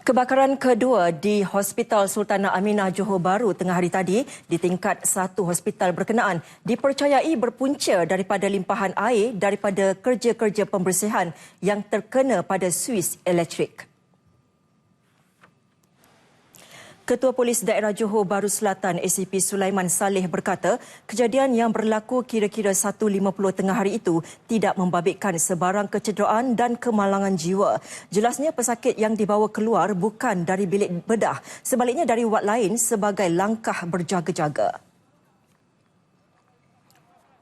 Kebakaran kedua di Hospital Sultanah Aminah Johor Bahru tengah hari tadi di tingkat satu hospital berkenaan dipercayai berpunca daripada limpahan air daripada kerja-kerja pembersihan yang terkena pada suis elektrik. Ketua Polis Daerah Johor Bahru Selatan ACP Sulaiman Saleh berkata, kejadian yang berlaku kira-kira 1.50 tengah hari itu tidak membabitkan sebarang kecederaan dan kemalangan jiwa. Jelasnya pesakit yang dibawa keluar bukan dari bilik bedah, sebaliknya dari wad lain sebagai langkah berjaga-jaga.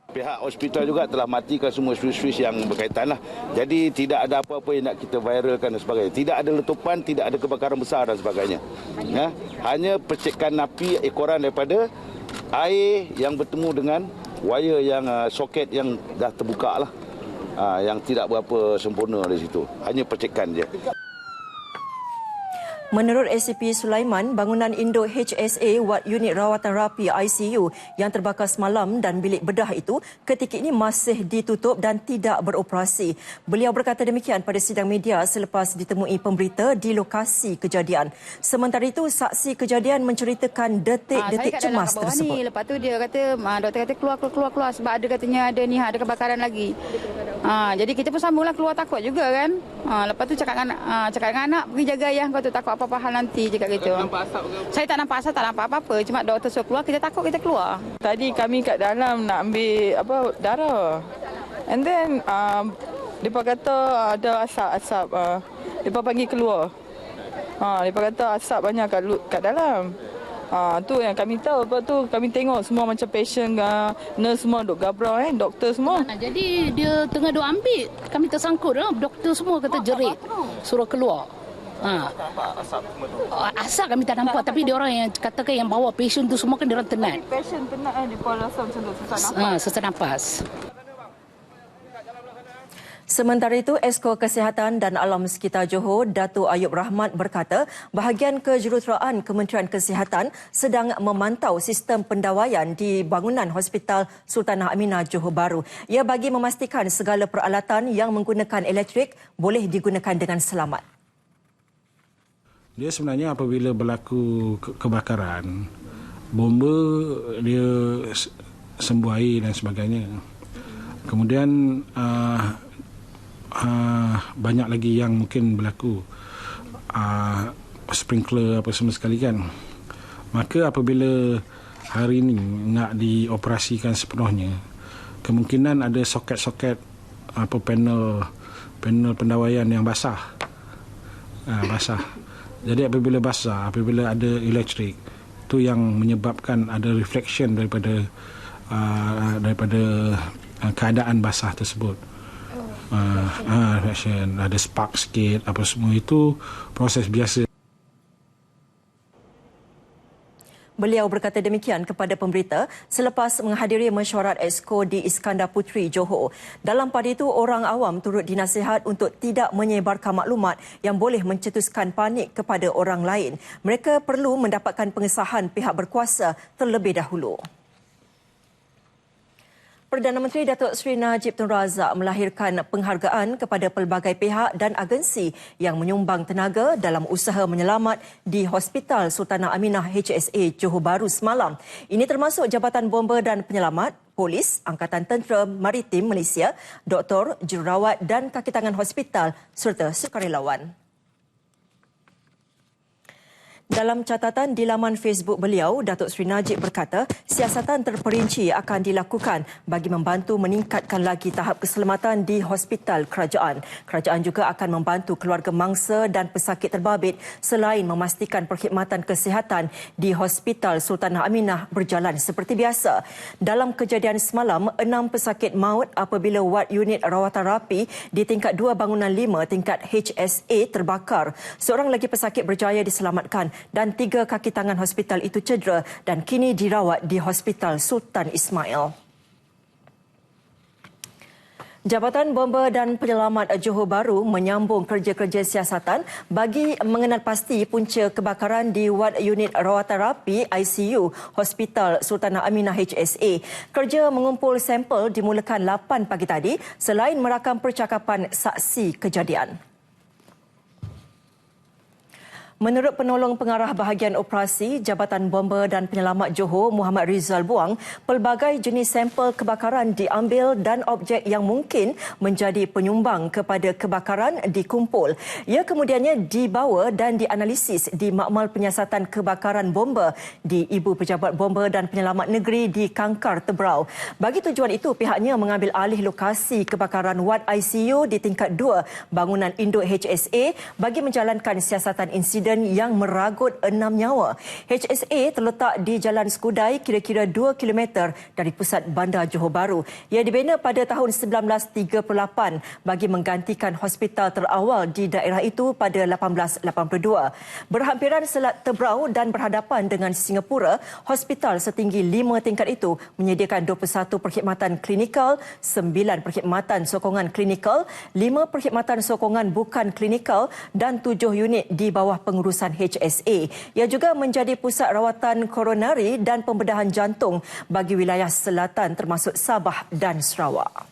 Pihak hospital juga telah matikan semua suis-suis yang berkaitan lah. Jadi tidak ada apa-apa yang nak kita viralkan dan sebagainya. Tidak ada letupan, tidak ada kebakaran besar dan sebagainya. Ya, hanya percikan api ekoran daripada air yang bertemu dengan wire yang uh, soket yang dah terbuka lah. Uh, yang tidak berapa sempurna di situ. Hanya percikan je. Menurut SCP Sulaiman, bangunan Indo HSA Wad Unit Rawatan Rapi ICU yang terbakar semalam dan bilik bedah itu ketika ini masih ditutup dan tidak beroperasi. Beliau berkata demikian pada sidang media selepas ditemui pemberita di lokasi kejadian. Sementara itu, saksi kejadian menceritakan detik-detik ha, cemas tersebut. Ni. Lepas tu dia kata, doktor kata keluar, keluar, keluar, keluar sebab ada katanya ada ni, ada kebakaran lagi. Ha, jadi kita pun sambunglah keluar takut juga kan. Ha, lepas tu cakap dengan, ha, cakap dengan anak, pergi jaga ayah kau tu takut apa-apa hal nanti cakap gitu. Nampak asap ke? Saya tak nampak asap, tak nampak apa-apa. Cuma doktor suruh keluar, kita takut kita keluar. Tadi kami kat dalam nak ambil apa darah. And then um, depa kata ada asap-asap. Uh, depa panggil keluar. Ha, depa kata asap banyak kat kat dalam. Ha, tu yang kami tahu Lepas tu kami tengok semua macam patient uh, Nurse semua duk gabrau eh Doktor semua Jadi dia tengah duk ambil Kami tersangkut lah Doktor semua kata jerit Suruh keluar Ha. Asap kami tak nampak tapi dia orang yang katakan yang bawa patient tu semua kan dia orang tenat. Patient tenat eh dia rasa macam tu sesak nafas. Ha, sesak nafas. Sementara itu, Esko Kesihatan dan Alam Sekitar Johor, Datuk Ayub Rahmat berkata, bahagian kejuruteraan Kementerian Kesihatan sedang memantau sistem pendawaian di bangunan Hospital Sultanah Aminah Johor Bahru. Ia bagi memastikan segala peralatan yang menggunakan elektrik boleh digunakan dengan selamat. Dia sebenarnya apabila berlaku kebakaran, bomba dia sembuh air dan sebagainya. Kemudian uh, uh, banyak lagi yang mungkin berlaku. Uh, sprinkler apa semua sekali kan. Maka apabila hari ini nak dioperasikan sepenuhnya kemungkinan ada soket-soket apa panel panel pendawaian yang basah. Uh, basah jadi apabila basah apabila ada elektrik itu yang menyebabkan ada reflection daripada uh, daripada uh, keadaan basah tersebut. Uh, uh, reflection, ada spark sikit, apa semua. Itu proses biasa. Beliau berkata demikian kepada pemberita selepas menghadiri mesyuarat Exco di Iskandar Putri, Johor. Dalam pada itu, orang awam turut dinasihat untuk tidak menyebarkan maklumat yang boleh mencetuskan panik kepada orang lain. Mereka perlu mendapatkan pengesahan pihak berkuasa terlebih dahulu. Perdana Menteri Datuk Seri Najib Tun Razak melahirkan penghargaan kepada pelbagai pihak dan agensi yang menyumbang tenaga dalam usaha menyelamat di Hospital Sultanah Aminah HSA Johor Bahru semalam. Ini termasuk Jabatan Bomba dan Penyelamat, Polis, Angkatan Tentera Maritim Malaysia, Doktor, Jururawat dan Kakitangan Hospital serta sukarelawan. Dalam catatan di laman Facebook beliau, Datuk Seri Najib berkata, siasatan terperinci akan dilakukan bagi membantu meningkatkan lagi tahap keselamatan di hospital kerajaan. Kerajaan juga akan membantu keluarga mangsa dan pesakit terbabit selain memastikan perkhidmatan kesihatan di Hospital Sultanah Aminah berjalan seperti biasa. Dalam kejadian semalam, enam pesakit maut apabila wad unit rawatan rapi di tingkat dua bangunan lima tingkat HSA terbakar. Seorang lagi pesakit berjaya diselamatkan dan tiga kaki tangan hospital itu cedera dan kini dirawat di Hospital Sultan Ismail. Jabatan Bomba dan Penyelamat Johor Bahru menyambung kerja-kerja siasatan bagi mengenal pasti punca kebakaran di Wad Unit Rawatan Rapi ICU Hospital Sultanah Aminah HSA. Kerja mengumpul sampel dimulakan 8 pagi tadi selain merakam percakapan saksi kejadian. Menurut penolong pengarah bahagian operasi Jabatan Bomba dan Penyelamat Johor Muhammad Rizal Buang, pelbagai jenis sampel kebakaran diambil dan objek yang mungkin menjadi penyumbang kepada kebakaran dikumpul. Ia kemudiannya dibawa dan dianalisis di Makmal Penyiasatan Kebakaran Bomba di Ibu Pejabat Bomba dan Penyelamat Negeri di Kangkar Tebrau. Bagi tujuan itu, pihaknya mengambil alih lokasi kebakaran wad ICU di tingkat 2 bangunan Induk HSA bagi menjalankan siasatan insiden insiden yang meragut enam nyawa. HSA terletak di Jalan Skudai kira-kira 2 km dari pusat bandar Johor Bahru. Ia dibina pada tahun 1938 bagi menggantikan hospital terawal di daerah itu pada 1882. Berhampiran Selat Tebrau dan berhadapan dengan Singapura, hospital setinggi 5 tingkat itu menyediakan 21 perkhidmatan klinikal, 9 perkhidmatan sokongan klinikal, 5 perkhidmatan sokongan bukan klinikal dan 7 unit di bawah pengurusan pengurusan HSA. Ia juga menjadi pusat rawatan koronari dan pembedahan jantung bagi wilayah selatan termasuk Sabah dan Sarawak.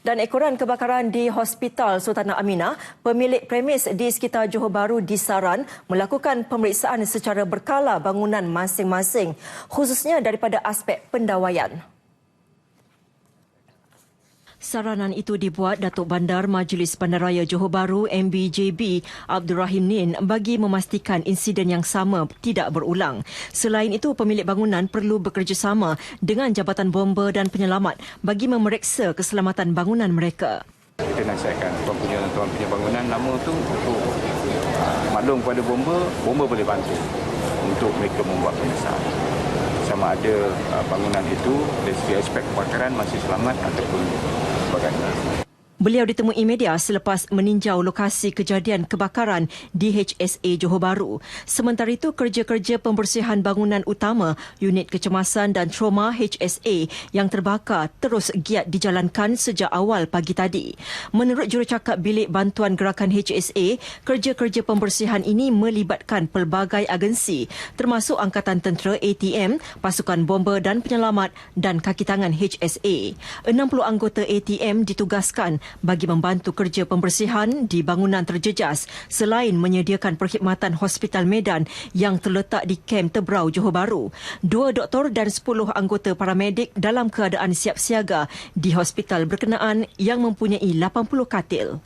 Dan ekoran kebakaran di Hospital Sultanah Aminah, pemilik premis di sekitar Johor Bahru disaran melakukan pemeriksaan secara berkala bangunan masing-masing, khususnya daripada aspek pendawaian. Saranan itu dibuat Datuk Bandar Majlis Bandaraya Johor Bahru MBJB Abdul Rahim Nin bagi memastikan insiden yang sama tidak berulang. Selain itu, pemilik bangunan perlu bekerjasama dengan Jabatan Bomba dan Penyelamat bagi memeriksa keselamatan bangunan mereka. Kita nasihatkan tuan punya, tuan punya bangunan lama tu untuk uh, maklum kepada bomba, bomba boleh bantu untuk mereka membuat pengesahan sama ada uh, bangunan itu dari segi aspek kebakaran masih selamat ataupun sebagainya. Beliau ditemui media selepas meninjau lokasi kejadian kebakaran di HSA Johor Bahru. Sementara itu, kerja-kerja pembersihan bangunan utama unit kecemasan dan trauma HSA yang terbakar terus giat dijalankan sejak awal pagi tadi. Menurut jurucakap Bilik Bantuan Gerakan HSA, kerja-kerja pembersihan ini melibatkan pelbagai agensi termasuk Angkatan Tentera ATM, Pasukan Bomba dan Penyelamat dan Kaki Tangan HSA. 60 anggota ATM ditugaskan bagi membantu kerja pembersihan di bangunan terjejas selain menyediakan perkhidmatan Hospital Medan yang terletak di Kem Tebrau, Johor Bahru. Dua doktor dan sepuluh anggota paramedik dalam keadaan siap siaga di hospital berkenaan yang mempunyai 80 katil.